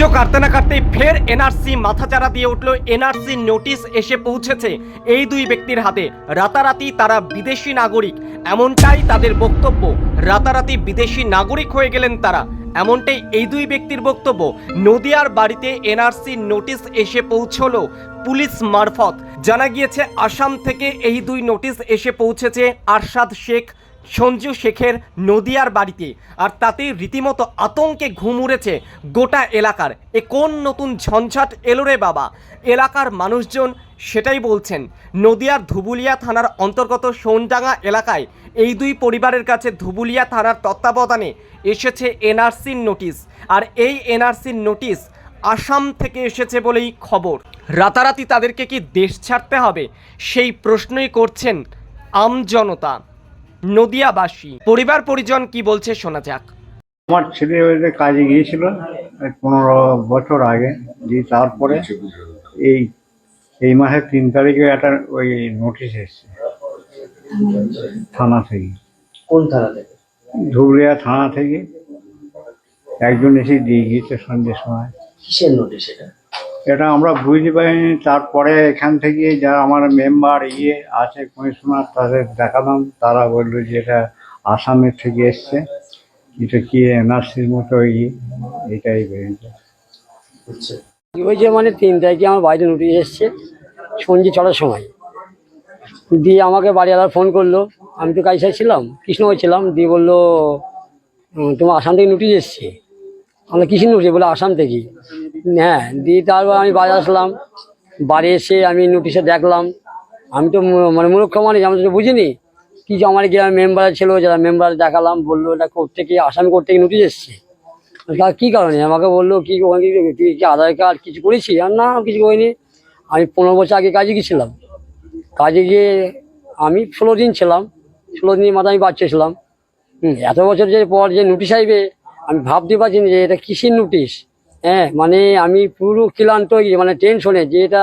পুজো কাটতে না কাটতেই ফের এনআরসি মাথাচাড়া দিয়ে উঠল। এনআরসি নোটিশ এসে পৌঁছেছে এই দুই ব্যক্তির হাতে। রাতারাতি তারা বিদেশি নাগরিক, এমনটাই তাদের বক্তব্য। রাতারাতি বিদেশি নাগরিক হয়ে গেলেন তারা। এমনটাই এই দুই ব্যক্তির বক্তব্য। নদিয়ার বাড়িতে এনআরসি নোটিশ এসে পৌঁছলো পুলিশ মারফত। জানা গিয়েছে, আসাম থেকে এই দুই নোটিশ এসে পৌঁছেছে আরশাদ শেখ সঞ্জু শেখের নদিয়ার বাড়িতে। আর তাতে রীতিমতো আতঙ্কে ঘুম উড়েছে গোটা এলাকার। এ কোন নতুন ঝঞ্ঝাট এলো রে বাবা? এলাকার মানুষজন সেটাই বলছেন। নদিয়ার ধুবুলিয়া থানার অন্তর্গত সোনডাঙ্গা এলাকায় এই দুই পরিবারের কাছে ধুবুলিয়া থানার তত্ত্বাবধানে এসেছে এনআরসির নোটিশ। আর এই এনআরসির নোটিশ আসাম থেকে এসেছে বলেই খবর। রাতারাতি তাদেরকে কি দেশ ছাড়তে হবে? সেই প্রশ্নই করছেন আমজনতা নদিয়াবাসী। পরিবার পরিজন কি বলছে শোনা যাক। আমার ছেলে কাজে গিয়েছিল পনেরো বছর আগে দিয়ে তারপরে এই এই মাসের তিন তারিখে একটা ওই নোটিশ এসছে থানা থেকে। কোন থানা থেকে? ধুবড়িয়া থানা থেকে। একজন এসে দিয়ে গিয়েছে সন্ধ্যের সময়। কিসের নোটিশ এটা? এটা আমরা বুঝতে পারিনি। তারপরে এখান থেকে যারা আমার মেম্বার ইয়ে আছে কমিশনার তাদের দেখালাম। তারা বলল যে এটা আসামের থেকে এসছে। এটা কি এনআরসির মতো ইয়ে এটাই বেরিয়েছে ওই যে মানে তিন তারিখে আমার বাড়িতে নোটিশ এসছে সঞ্জে চলার সময়। দিয়ে আমাকে বাড়িওয়ালা ফোন করল। আমি তো কাজে ছিলাম, কৃষ্ণগঞ্জ ছিলাম। দিয়ে বলল তোমার আসাম থেকে নোটিশ এসছে? আমরা নোটিশ বলে আসাম থেকে। হ্যাঁ দিয়ে তারপর আমি বাড়ি আসলাম। বাড়ি এসে আমি নোটিশে দেখলাম। আমি তো মানে মূর্খ মানুষ, আমি তো বুঝিনি। কি যে আমার গ্রামের মেম্বার ছিল, যারা মেম্বার দেখালাম, বলল, এটা করতে কি আসামি করতে কি নোটিশ এসছে? কি কারণে? আমাকে বলল, কি কি- আধার কার্ড কিছু করেছি? আর না, কিছু করিনি। আমি পনেরো বছর আগে কাজে গেছিলাম কাজে গিয়ে আমি ষোলো দিন ছিলাম। ষোলো দিনের মাথায় আমি বাচ্চা ছিলাম এত বছর যে পর যে নোটিশ আসবে আমি ভাবতে পারছি না যে এটা কিসের নোটিশ হ্যাঁ মানে আমি পুরো ক্লান্ত হয়ে গেছি মানে টেনশনে যে এটা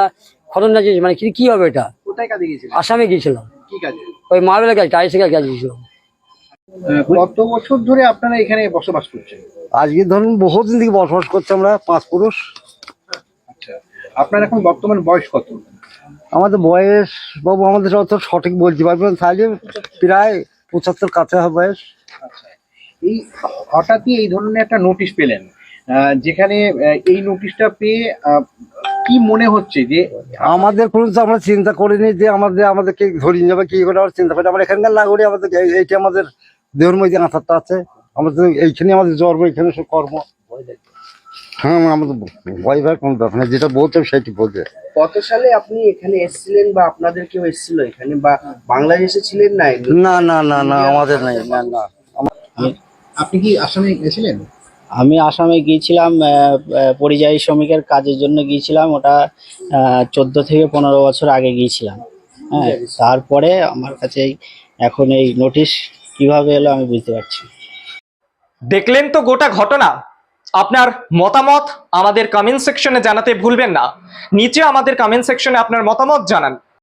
খতরনাক জিনিস মানে কি কি হবে এটা? আসামে গিয়েছিলাম। ওই মার্বেলের কাজ টাইসের কাজ গিয়েছিলাম। কত বছর ধরে আপনারা এখানে বসবাস করছেন? আজকে ধরুন বহুদিন থেকে বসবাস করছি আমরা পাঁচ পুরুষ। আচ্ছা আপনার এখন বর্তমান বয়স কত? আমাদের বয়স বাবু আমাদের অত সঠিক বলতে পারবেন তাহলে প্রায় পঁচাত্তর কাছে হবে বয়স। এই হঠাৎই এই ধরনের একটা নোটিশ পেলেন। আহ, যেখানে এই নোটিশটা পেয়ে কি মনে হচ্ছে যে আমাদের কোনো তো আমরা চিন্তা করিনি যে আমাদের আমাদেরকে ধরিয়ে যাবে কি করে আমরা চিন্তা করি। আমরা এখানকার নাগরিক আমাদের এইটা আমাদের দেহের মধ্যে আঁথারটা আছে। আমাদের এইখানে আমাদের জন্ম এখানে সব কর্ম। হ্যাঁ আমাদের ভয় ভয় কোনো ব্যাপার না যেটা বলতে হবে সেটি বলতে হবে। কত সালে আপনি এখানে এসেছিলেন বা আপনাদের কেউ এসেছিল এখানে? বা বাংলাদেশে ছিলেন না? না না না না আমাদের নাই না না। আপনি কি আসামে গেছিলেন আমি আসামে গিয়েছিলাম পরিযায়ী শ্রমিকের কাজের জন্য গিয়েছিলাম। ওটা চোদ্দ থেকে পনেরো বছর আগে গিয়েছিলাম। হ্যাঁ তারপরে আমার কাছে এখন এই নোটিশ কীভাবে এলো আমি বুঝতে পারছি দেখলেন তো গোটা ঘটনা? আপনার মতামত আমাদের কমেন্ট সেকশনে জানাতে ভুলবেন না। নিচে আমাদের কমেন্ট সেকশনে আপনার মতামত জানান।